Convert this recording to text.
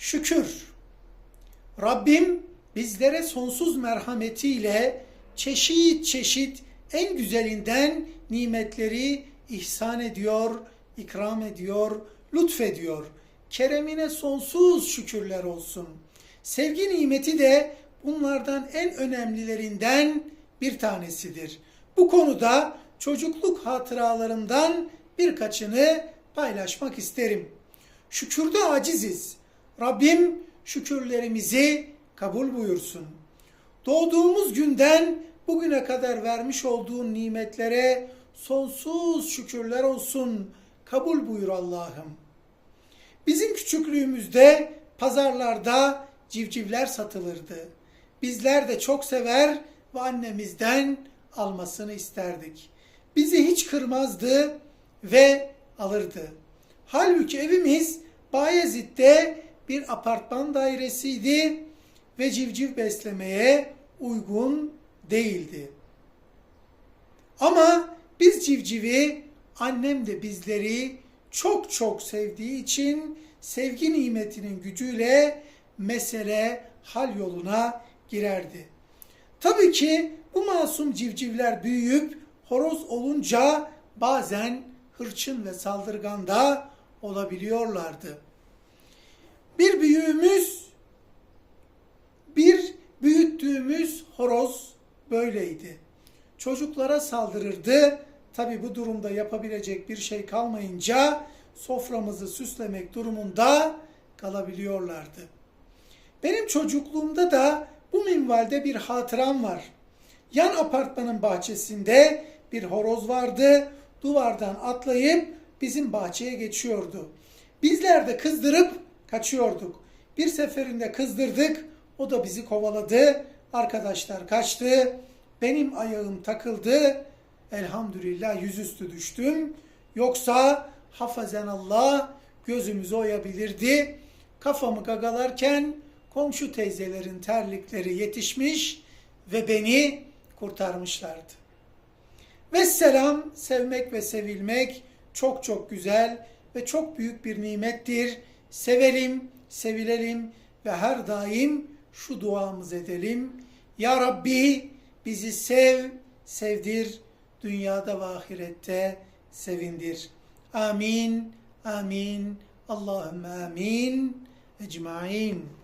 Şükür. Rabbim bizlere sonsuz merhametiyle çeşit çeşit en güzelinden nimetleri ihsan ediyor, ikram ediyor, lütfediyor. Keremine sonsuz şükürler olsun. Sevgi nimeti de bunlardan en önemlilerinden bir tanesidir. Bu konuda çocukluk hatıralarımdan birkaçını paylaşmak isterim. Şükürde aciziz. Rabbim şükürlerimizi kabul buyursun. Doğduğumuz günden bugüne kadar vermiş olduğun nimetlere sonsuz şükürler olsun. Kabul buyur Allah'ım. Bizim küçüklüğümüzde pazarlarda civcivler satılırdı. Bizler de çok sever ve annemizden almasını isterdik. Bizi hiç kırmazdı ve alırdı. Halbuki evimiz Bayezid'de bir apartman dairesiydi ve civciv beslemeye uygun değildi. Ama biz civcivi annem de bizleri çok çok sevdiği için sevgi nimetinin gücüyle mesele hal yoluna girerdi. Tabii ki bu masum civcivler büyüyüp horoz olunca bazen hırçın ve saldırgan da olabiliyorlardı. Bir büyüğümüz, bir büyüttüğümüz horoz böyleydi. Çocuklara saldırırdı. Tabi bu durumda yapabilecek bir şey kalmayınca soframızı süslemek durumunda kalabiliyorlardı. Benim çocukluğumda da bu minvalde bir hatıram var. Yan apartmanın bahçesinde bir horoz vardı. Duvardan atlayıp bizim bahçeye geçiyordu. Bizler de kızdırıp kaçıyorduk. Bir seferinde kızdırdık. O da bizi kovaladı. Arkadaşlar kaçtı. Benim ayağım takıldı. Elhamdülillah yüzüstü düştüm. Yoksa hafazen Allah gözümüzü oyabilirdi. Kafamı gagalarken komşu teyzelerin terlikleri yetişmiş ve beni kurtarmışlardı. Vesselam sevmek ve sevilmek çok çok güzel ve çok büyük bir nimettir. Sevelim, sevilelim ve her daim şu duamız edelim. Ya Rabbi bizi sev, sevdir, dünyada ve ahirette sevindir. Amin, amin, Allahümme amin, ecmain.